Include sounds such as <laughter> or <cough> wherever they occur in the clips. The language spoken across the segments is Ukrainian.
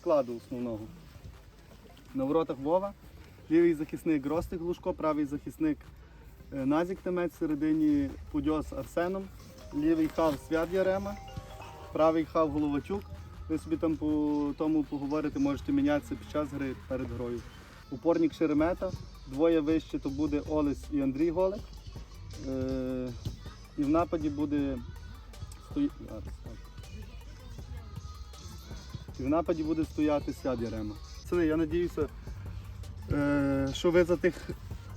складу основного. На воротах Вова, лівий захисник Ростик Глушко, правий захисник е, Назік Темець, середині Пудьос Арсеном, лівий хав Свят Ярема, правий хав Головачук. Ви собі там по тому поговорите, можете мінятися під час гри перед грою. Упорник Шеремета, двоє вище то буде Олесь і Андрій Голик. Е, і в нападі буде стої... І в нападі буде стояти Свят Ярема. Це я надіюся, е, що ви за тих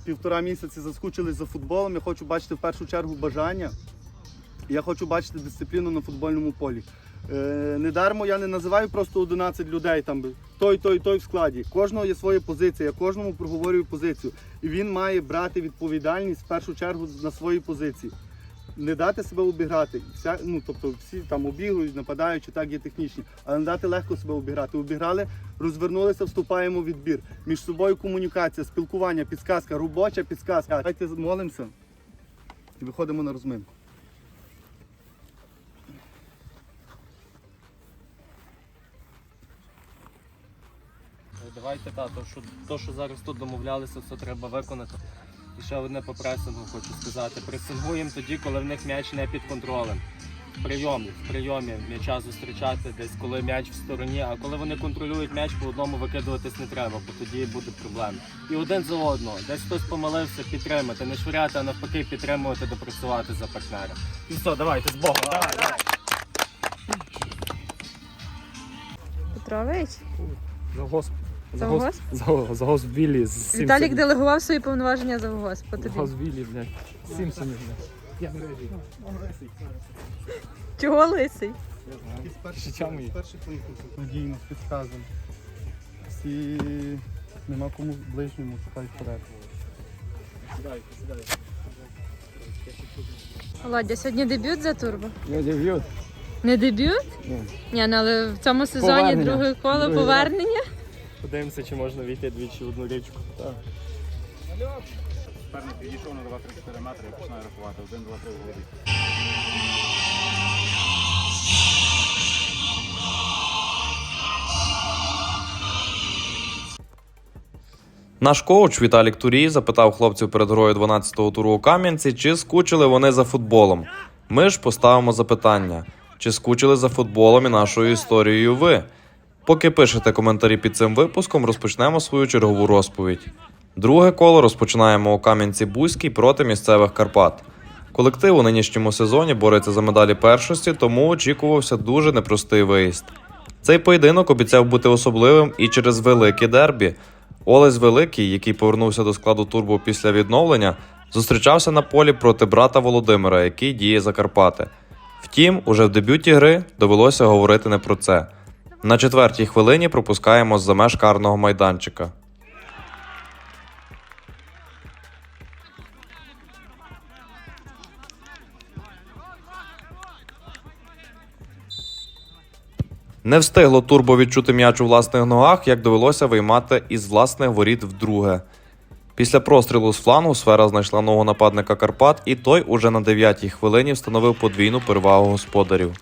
півтора місяці заскучили за футболом. Я хочу бачити в першу чергу бажання. Я хочу бачити дисципліну на футбольному полі. Е, недармо я не називаю просто 11 людей, там той, той, той в складі. Кожного є своя позиція, я кожному проговорюю позицію. І він має брати відповідальність в першу чергу на свої позиції. Не дати себе обіграти. Вся, ну, тобто всі там обігрують, нападаючи, так є технічні, але не дати легко себе обіграти. Обіграли, розвернулися, вступаємо в відбір. Між собою комунікація, спілкування, підсказка, робоча підсказка. Давайте молимося і виходимо на розминку. Давайте та, що, то, що зараз тут домовлялися, все треба виконати. І ще одне по пресингу хочу сказати. Пресингуємо тоді, коли в них м'яч не під контролем. В прийомі, в прийомі м'яча зустрічати десь, коли м'яч в стороні, а коли вони контролюють м'яч, по одному викидуватись не треба, бо тоді буде проблема. І один за одного, десь хтось помилився, підтримати, не швиряти, а навпаки підтримувати, допрацювати за партнера. І все, давайте з Богом. Давай, давай. Петрович, Завгосп. Завгосп? Завгосп, завгосп Віллі з Віталік делегував свої повноваження за тобі. Завгосп Віллі, блядь. з Сімпсонів, блядь. Я не режу. Чого лисий? Перших, Життя моє. з перших надійно, з підказом. Всі нема кому ближньому шукають вперед. Володя, сьогодні дебют за турбо? Я деб'ют. Не дебют? Ні. Ні, ну але в цьому сезоні Повернення. друге коло повернення. Подивимося, чи можна війти двічі в одну річку. Суперник підійшов на 2-3-4 метри, я починаю рахувати. 1, 2, 3 в голові. Наш коуч Віталік Турій запитав хлопців перед грою 12-го туру у Кам'янці, чи скучили вони за футболом. Ми ж поставимо запитання: чи скучили за футболом і нашою історією ви? Поки пишете коментарі під цим випуском, розпочнемо свою чергову розповідь. Друге коло розпочинаємо у Кам'янці Бузькій проти місцевих Карпат. Колектив у нинішньому сезоні бореться за медалі першості, тому очікувався дуже непростий виїзд. Цей поєдинок обіцяв бути особливим і через велике дербі. Олесь Великий, який повернувся до складу турбо після відновлення, зустрічався на полі проти брата Володимира, який діє за Карпати. Втім, уже в дебюті гри довелося говорити не про це. На четвертій хвилині пропускаємо з-за меж карного майданчика. Не встигло турбо відчути м'яч у власних ногах, як довелося виймати із власних воріт вдруге. Після прострілу з флангу сфера знайшла ногу нападника Карпат, і той уже на 9-й хвилині встановив подвійну перевагу господарів.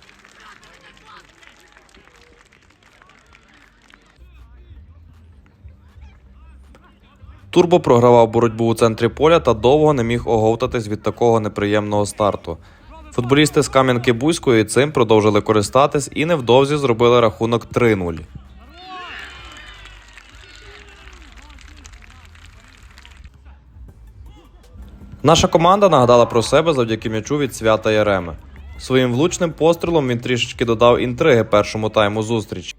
Турбо програвав боротьбу у центрі поля та довго не міг оговтатись від такого неприємного старту. Футболісти з Кам'янки Бузької цим продовжили користатись і невдовзі зробили рахунок 3-0. Наша команда нагадала про себе завдяки м'ячу від свята Яреми. Своїм влучним пострілом він трішечки додав інтриги першому тайму зустрічі.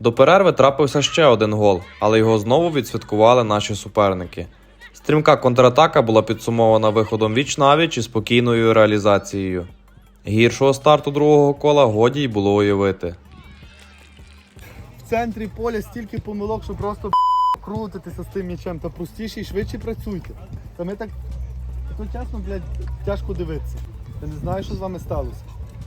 До перерви трапився ще один гол, але його знову відсвяткували наші суперники. Стрімка контратака була підсумована виходом віч навіч і спокійною реалізацією. Гіршого старту другого кола годі й було уявити. В центрі поля стільки помилок, що просто крутитися з тим м'ячем. Та простіше і швидше працюйте. Та ми так, то чесно, блядь, тяжко дивитися. Я не знаю, що з вами сталося.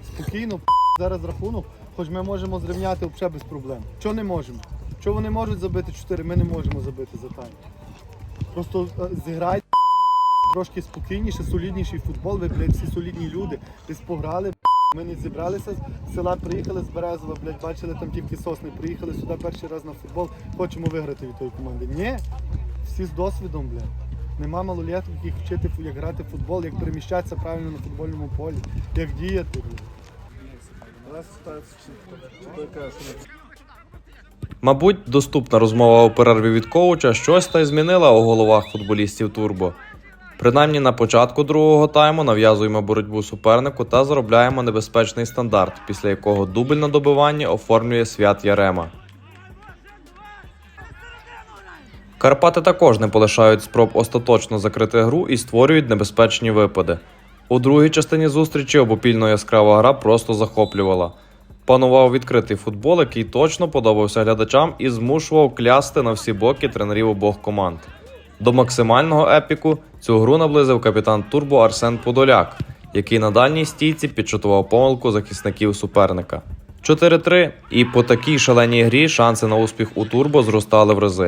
Спокійно, зараз рахунок, хоч ми можемо зрівняти взагалі без проблем. Чого не можемо? Чого вони можуть забити 4, ми не можемо забити за тайм. Просто е, зіграйте трошки спокійніше, солідніший футбол, ви, блядь, всі солідні люди. Десь пограли, Ми не зібралися з села, приїхали з Березова, блядь, бачили там тільки сосни. Приїхали сюди перший раз на футбол. Хочемо виграти від тої команди. Ні, всі з досвідом, блядь. Нема малолеток, яких вчити, як грати в футбол, як переміщатися правильно на футбольному полі, як діяти. Блядь. Мабуть, доступна розмова у перерві від коуча щось та й змінила у головах футболістів Турбо. Принаймні на початку другого тайму нав'язуємо боротьбу супернику та заробляємо небезпечний стандарт, після якого дубль на добиванні оформлює свят Ярема. Карпати також не полишають спроб остаточно закрити гру і створюють небезпечні випади. У другій частині зустрічі обопільно яскрава гра просто захоплювала. Панував відкритий футбол, який точно подобався глядачам і змушував клясти на всі боки тренерів обох команд. До максимального епіку цю гру наблизив капітан Турбо Арсен Подоляк, який на дальній стійці підчутував помилку захисників суперника. 4-3, і по такій шаленій грі шанси на успіх у Турбо зростали в рази.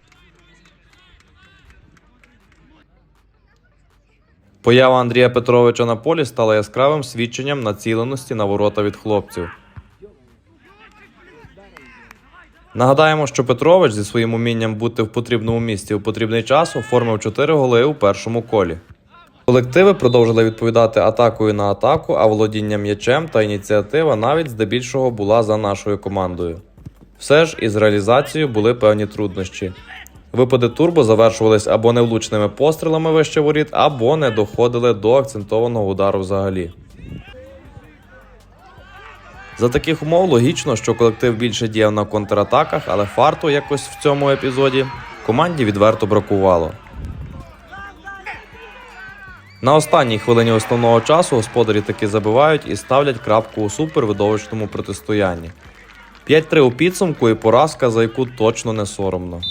Поява Андрія Петровича на полі стала яскравим свідченням націленості на ворота від хлопців. Нагадаємо, що Петрович зі своїм умінням бути в потрібному місці у потрібний час оформив 4 голи у першому колі. Колективи продовжили відповідати атакою на атаку, а володіння м'ячем та ініціатива навіть здебільшого була за нашою командою. Все ж із реалізацією були певні труднощі. Випади турбо завершувались або невлучними пострілами вище воріт, або не доходили до акцентованого удару взагалі. За таких умов логічно, що колектив більше діяв на контратаках, але фарту якось в цьому епізоді команді відверто бракувало. На останній хвилині основного часу господарі таки забивають і ставлять крапку у супервидовищному протистоянні. 5-3 у підсумку і поразка, за яку точно не соромно.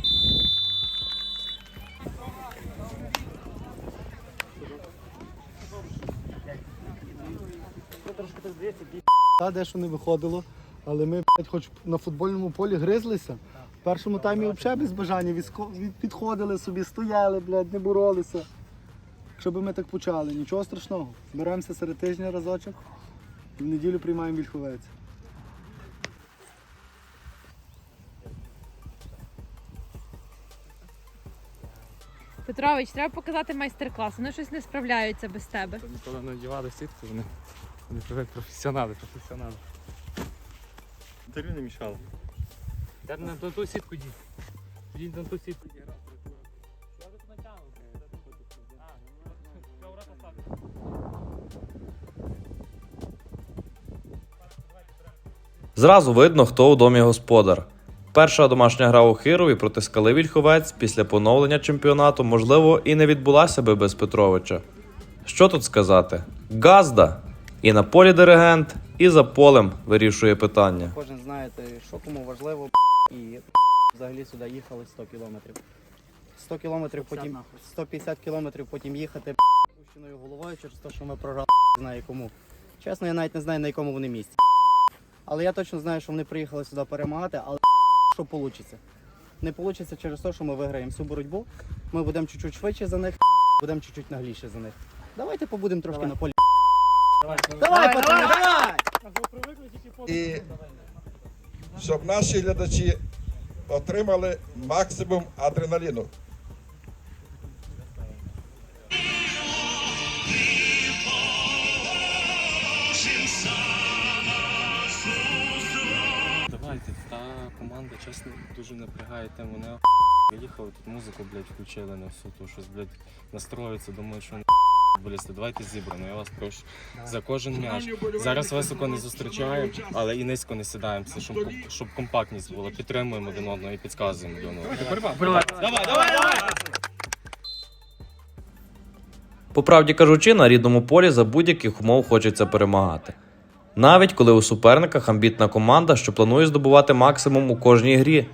Та дещо не виходило, але ми блядь, хоч на футбольному полі гризлися. В першому таймі взагалі без бажання віско- від- підходили собі, стояли, блядь, не боролися. Якщо би ми так почали, нічого страшного. Беремося серед тижня разочок і в неділю приймаємо вільховець. Петрович, треба показати майстер-клас. Вони щось не справляються без тебе. Ніколи не одягали сітку, вони, вони привик професіонали, професіонали. Тобі не мішало. Я на ту, ту сітку дій. Дій на ту сітку. Зразу видно, хто у домі господар. Перша домашня гра у Хирові проти скали Вільховець після поновлення чемпіонату, можливо, і не відбулася би без Петровича. Що тут сказати? Газда! І на полі диригент, і за полем вирішує питання. Кожен знаєте, що кому важливо, і взагалі сюди їхали 100 кілометрів. 100 кілометрів потім 150 кілометрів потім їхати пущеною головою через те, що ми програли не знаю кому. Чесно, я навіть не знаю на якому вони місці. Але я точно знаю, що вони приїхали сюди перемагати, але що вийде. Не вийде через те, що ми виграємо всю боротьбу. Ми будемо чуть-чуть швидше за них, будемо чуть-чуть нагліше за них. Давайте побудемо трошки на полі. Давай, пацани, давай! і щоб наші глядачі отримали максимум адреналіну. Давайте, та команда, чесно, дуже напрягає тем. Вони приїхали, тут музику, блядь, включили на всю ту, щось, блядь, настроїться, думають, що футболісти. Давайте зібрано, я вас прошу. За кожен м'яч. Зараз високо не зустрічаємо, але і низько не сідаємося, щоб, щоб компактність була. Підтримуємо один одного і підказуємо один одного. По правді кажучи, на рідному полі за будь-яких умов хочеться перемагати. Навіть коли у суперниках амбітна команда, що планує здобувати максимум у кожній грі.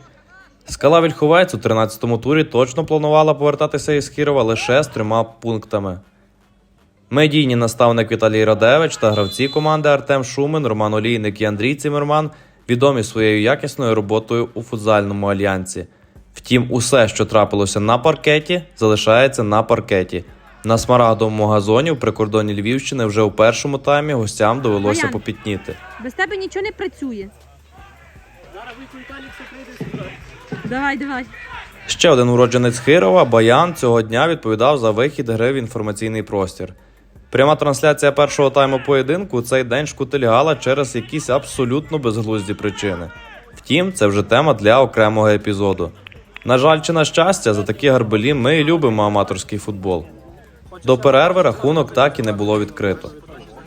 Скала Вільховець у 13-му турі точно планувала повертатися із Хірова лише з трьома пунктами. Медійні наставник Віталій Радевич та гравці команди Артем Шумен, Роман Олійник і Андрій Цимерман відомі своєю якісною роботою у футзальному альянсі. Втім, усе, що трапилося на паркеті, залишається на паркеті. На смарагдовому газоні в прикордоні Львівщини вже у першому таймі гостям довелося Баян. попітніти. Без тебе нічого не працює. Давай, давай. Ще один уродженець Хирова, Баян, цього дня відповідав за вихід гри в інформаційний простір. Пряма трансляція першого тайму поєдинку цей день шкутильгала через якісь абсолютно безглузді причини. Втім, це вже тема для окремого епізоду. На жаль, чи на щастя, за такі гарбелі ми і любимо аматорський футбол. До перерви рахунок так і не було відкрито.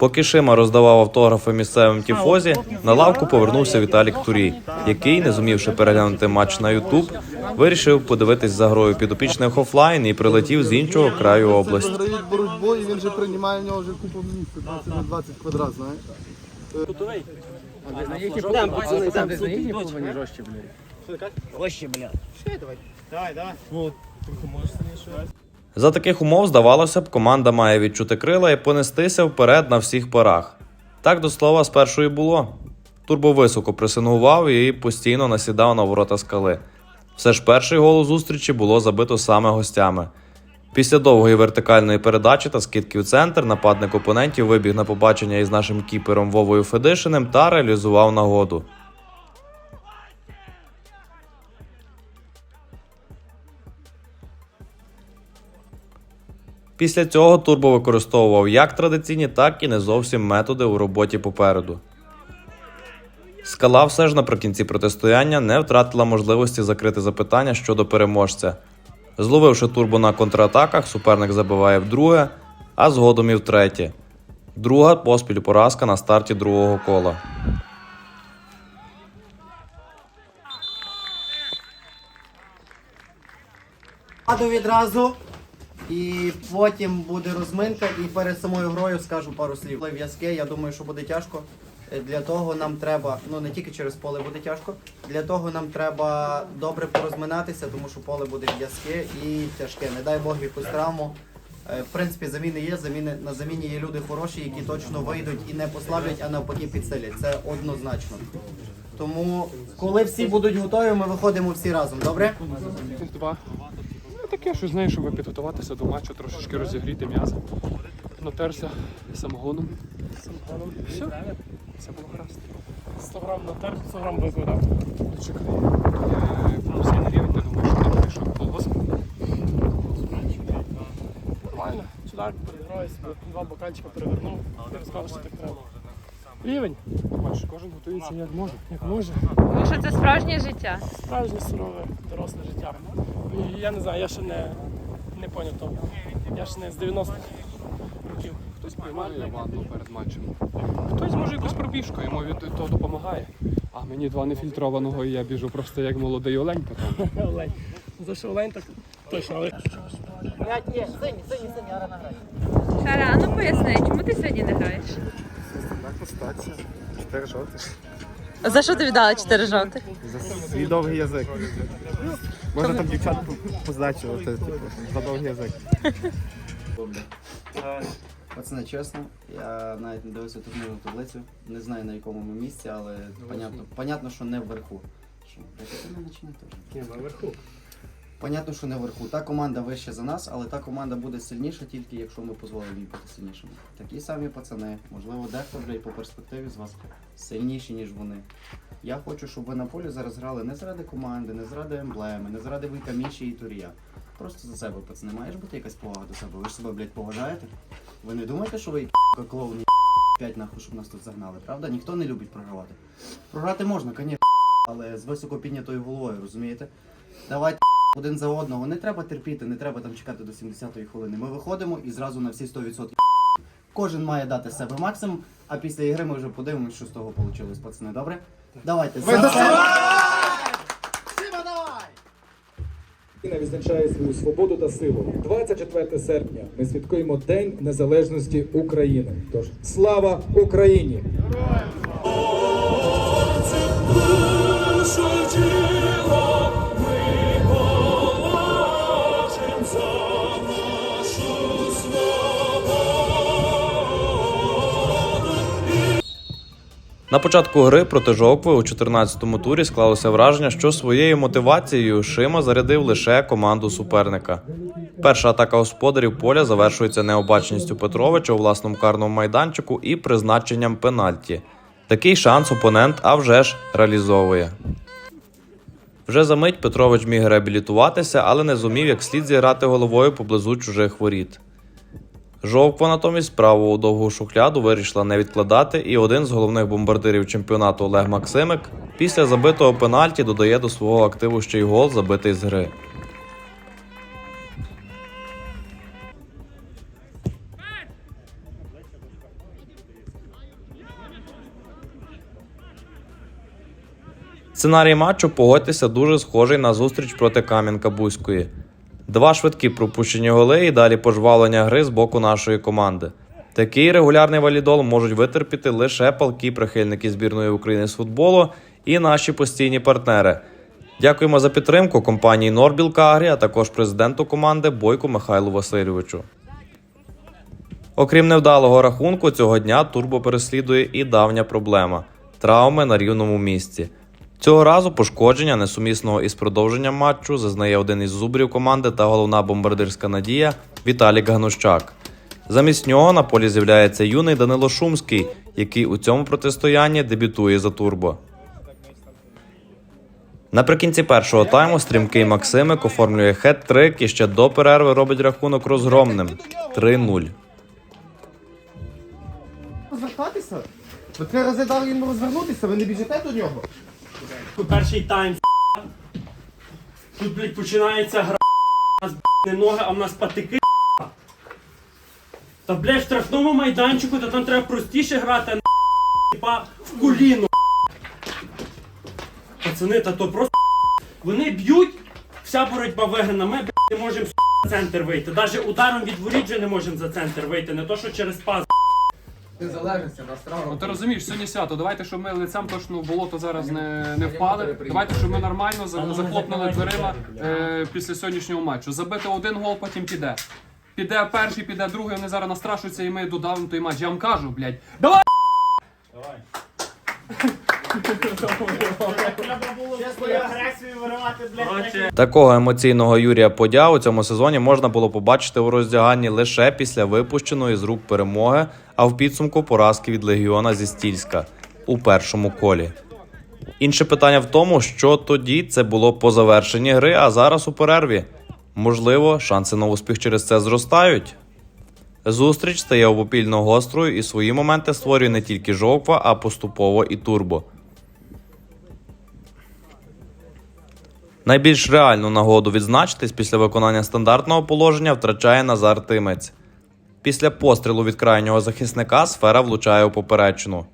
Поки Шима роздавав автографи місцевим тіфозі, на лавку повернувся Віталік Турій, який, не зумівши переглянути матч на Ютуб, вирішив подивитись за грою підопічних офлайн і прилетів з іншого краю області. Боротьбу і він вже приймає в нього вже купу місця, 20 на 20 квадрат, знаєш. За таких умов, здавалося б, команда має відчути крила і понестися вперед на всіх парах. Так до слова спершу і було. Турбо високо пресингував і постійно насідав на ворота скали. Все ж перший гол у зустрічі було забито саме гостями. Після довгої вертикальної передачі та скидки в центр нападник опонентів вибіг на побачення із нашим кіпером Вовою Федишиним та реалізував нагоду. Після цього Турбо використовував як традиційні, так і не зовсім методи у роботі попереду. Скала все ж наприкінці протистояння не втратила можливості закрити запитання щодо переможця. Зловивши турбо на контратаках, суперник забиває вдруге, а згодом і втретє. Друга поспіль поразка на старті другого кола. Паду відразу. І потім буде розминка, і перед самою грою скажу пару слів. Коли В'язке, я думаю, що буде тяжко. Е, Для того нам треба, ну не тільки через поле буде тяжко. Для того нам треба добре порозминатися, тому що поле буде в'язке і тяжке. Не дай Бог якусь травму. Е, В принципі, заміни є. Заміни на заміні є люди хороші, які точно вийдуть і не послаблять, а навпаки підсилять. Це однозначно. Тому, коли всі будуть готові, ми виходимо всі разом. Добре? Два. Таке, що знаєш, щоб підготуватися до матчу, трошечки розігріти м'ясо. Натерся самогоном. Самогоном. Все. Все було гаразд. 100 грам натер, 100 грам викладав. Чекай. Е, Професійний рівень, ти думаєш, що ти прийшов колгосп? Нормально. Чудак, переграю собі, два бокальчика перевернув, ти розказав, що так треба. Рівень, Бачиш, кожен готується як може. як може. Тому що це справжнє життя. Справжнє сурове я не знаю, я ще не, не поняв того. Я ще не з 90-х років. Хтось приймає ванну перед матчем. Хтось може якусь пробіжку, йому від того допомагає. А мені два нефільтрованого, і я біжу просто як молодий олень потім. <laughs> Олень. За що олень так точно, але Шара, а ну поясни, чому ти сьогодні не граєш? Чотири жовті. За що ти віддала 4 жовтих? За свій довгий язик. Можна там дівчат позначувати, типу, за довгий язик. Пацани, чесно, я навіть не дивився турнірну таблицю. Не знаю на якому ми місці, але понятно, понятно, що не вверху. Що, блядь, це не почне теж. Ні, наверху. Понятно, що не вверху. Та команда вища за нас, але та команда буде сильніша тільки якщо ми дозволимо їй бути сильнішими. Такі самі пацани, можливо, дехто блядь, по перспективі з вас сильніші, ніж вони. Я хочу, щоб ви на полі зараз грали не заради команди, не заради емблеми, не заради Вуйка і Турія. Просто за себе, пацани, маєш бути якась повага до себе. Ви ж себе, блядь, поважаєте? Ви не думаєте, що ви клоуни п'ять нахуй, щоб нас тут загнали, правда? Ніхто не любить програвати. Програти можна, звісно, але з високо піднятою головою, розумієте? Давайте один за одного. Не треба терпіти, не треба там чекати до 70-ї хвилини. Ми виходимо і зразу на всі 100%. Кожен має дати себе максимум, а після ігри ми вже подивимося, що з того вийшло, пацани. Добре? Давайте. За це! Україна відзначає свою свободу та силу. 24 серпня ми святкуємо День Незалежності України. Тож слава Україні! На початку гри проти Жовкви у 14-му турі склалося враження, що своєю мотивацією Шима зарядив лише команду суперника. Перша атака господарів поля завершується необачністю Петровича у власному карному майданчику і призначенням пенальті. Такий шанс опонент, а вже ж реалізовує. Вже за мить Петрович міг реабілітуватися, але не зумів як слід зіграти головою поблизу чужих воріт. Жовква натомість праву у довгу шухляду вирішила не відкладати, і один з головних бомбардирів чемпіонату Олег Максимик після забитого пенальті додає до свого активу ще й гол, забитий з гри. Сценарій матчу, погодьтеся, дуже схожий на зустріч проти Кам'янка Бузької. Два швидкі пропущені голи і далі пожвавлення гри з боку нашої команди. Такий регулярний валідол можуть витерпіти лише палкі прихильники збірної України з футболу і наші постійні партнери. Дякуємо за підтримку компанії Норбіл Кагрі, а також президенту команди Бойку Михайлу Васильовичу. Окрім невдалого рахунку, цього дня турбо переслідує і давня проблема травми на рівному місці. Цього разу пошкодження несумісного із продовженням матчу зазнає один із зубрів команди та головна бомбардирська надія Віталік Ганущак. Замість нього на полі з'являється юний Данило Шумський, який у цьому протистоянні дебютує за турбо. Наприкінці першого тайму стрімкий Максимик оформлює хет-трик і ще до перерви робить рахунок розгромним 3-0. Розвертатися? Ви три рази дали йому розвернутися, ви не біжите до нього. Перший тайм. Тут, блядь, починається гра. У нас не ноги, а в нас патики. Та, блядь, в штрафному майданчику, то там треба простіше грати, а не типа в коліно. Пацани, та то просто вони б'ють, вся боротьба виграна. Ми блядь, не можемо в центр вийти. Навіть ударом від воріт вже не можемо за центр вийти, не то що через пас. Ну ти розумієш, сьогодні свято. Давайте, щоб ми лицем точно в болото зараз не, не впали. Давайте, щоб ми нормально за- захлопнули дверима е, після сьогоднішнього матчу. Забити один гол, потім піде. Піде перший, піде другий, вони зараз настрашуються і ми додавимо той матч. Я вам кажу, блядь. Давай! Такого емоційного Юрія Подя у цьому сезоні можна було побачити у роздяганні лише після випущеної з рук перемоги, а в підсумку поразки від легіона зі Стільська у першому колі. Інше питання в тому, що тоді це було по завершенні гри, а зараз у перерві. Можливо, шанси на успіх через це зростають. Зустріч стає обопільно гострою і свої моменти створює не тільки жовква, а поступово і турбо. Найбільш реальну нагоду відзначитись після виконання стандартного положення втрачає Назар Тимець. Після пострілу від крайнього захисника сфера влучає у поперечину.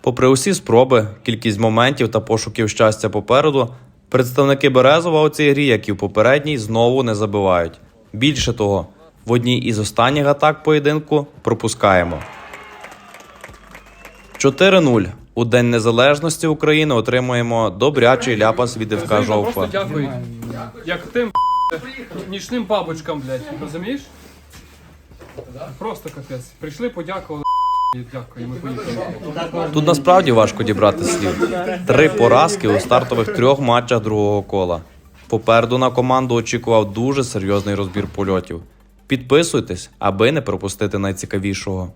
Попри усі спроби, кількість моментів та пошуків щастя попереду, представники Березова у цій грі, як і в попередній, знову не забивають. Більше того, в одній із останніх атак поєдинку пропускаємо. 4-0. У День Незалежності України отримуємо добрячий ляпас від ФК Жовква. дякую. Як тим <laughs> нічним бабочкам, блядь. Розумієш? Просто капець. Прийшли, подякували. Дякую. Тут насправді важко дібрати слів. Три поразки у стартових трьох матчах другого кола. Попереду на команду очікував дуже серйозний розбір польотів. Підписуйтесь, аби не пропустити найцікавішого.